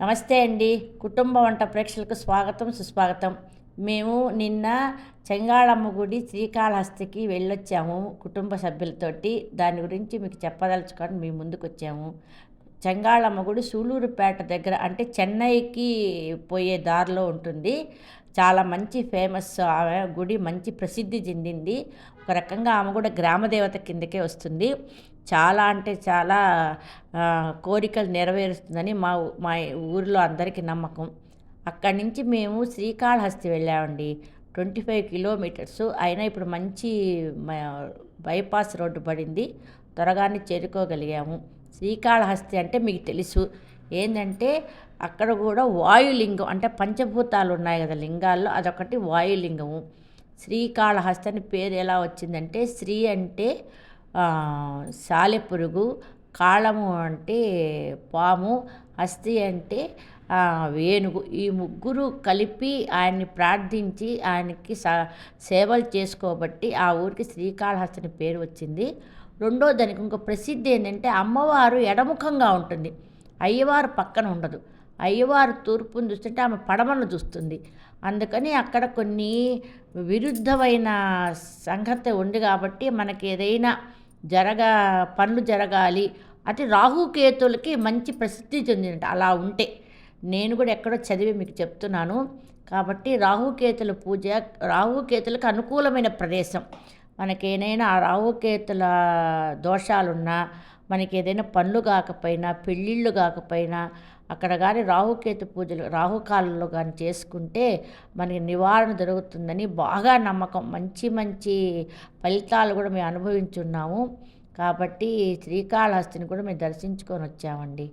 నమస్తే అండి. కుటుంబ వంట ప్రేక్షకులకు స్వాగతం సుస్వాగతం. మేము నిన్న చెంగాళమ్మ గుడి శ్రీకాళహస్తికి వెళ్ళొచ్చాము కుటుంబ సభ్యులతోటి. దాని గురించి మీకు చెప్పదలుచుకొని మీ ముందుకు వచ్చాము చెంగాళమ్మ గుడి సూలూరుపేట దగ్గర అంటే చెన్నైకి పోయే దారిలో ఉంటుంది. చాలా మంచి ఫేమస్ ఆమె గుడి మంచి ప్రసిద్ధి చెందింది. ఒక రకంగా ఆమె కూడా గ్రామదేవత కిందకే వస్తుంది. చాలా అంటే చాలా కోరికలు నెరవేరుస్తుందని మా మా ఊరిలో అందరికీ నమ్మకం. అక్కడి నుంచి మేము శ్రీకాళహస్తి వెళ్ళామండి. Twenty five kilometres. అయినా ఇప్పుడు మంచి మ- బైపాస్ రోడ్డు పడింది. త్వరగానే చేరుకోగలిగాము. శ్రీకాళహస్తి అంటే మీకు తెలుసు. ఏంటంటే అక్కడ కూడా వాయులింగం అంటే పంచభూతాలు ఉన్నాయి కదా లింగాల్లో అదొకటి వాయులింగము. శ్రీకాళహస్తి అని పేరు ఎలా వచ్చిందంటే శ్రీ అంటే సాలెపురుగు కాళము అంటే పాము హస్తి అంటే వేణుగు. ఈ ముగ్గురు కలిపి ఆయన్ని ప్రార్థించి ఆయనకి స సేవలు చేసుకోబట్టి ఆ ఊరికి శ్రీకాళహస్తి అని పేరు వచ్చింది. రెండో దానికి ఇంకో ప్రసిద్ధి ఏంటంటే అమ్మవారు ఎడముఖంగా ఉంటుంది. అయ్యవారు పక్కన ఉండదు. అయ్యవారు తూర్పును చూస్తుంటే ఆమె పడమను చూస్తుంది. అందుకని అక్కడ కొన్ని విరుద్ధమైన సంగతి ఉంది కాబట్టి మనకి ఏదైనా జరగ పనులు జరగాలి. అది రాహుకేతులకి మంచి ప్రసిద్ధి చెందినట్టు అలా ఉంటే నేను కూడా ఎక్కడో చదివి మీకు చెప్తున్నాను. కాబట్టి రాహుకేతుల పూజ రాహుకేతులకు అనుకూలమైన ప్రదేశం. మనకేనైనా రావుకేతుల దోషాలున్నా మనకి ఏదైనా పనులు కాకపోయినా పెళ్ళిళ్ళు కాకపోయినా అక్కడ కానీ రాహుకేతు పూజలు రాహుకాలంలో కానీ చేసుకుంటే మనకి నివారణ జరుగుతుందని బాగా నమ్మకం. మంచి మంచి ఫలితాలు కూడా మేము అనుభవించున్నాము. కాబట్టి శ్రీకాళహస్తిని కూడా మేము దర్శించుకొని వచ్చామండి.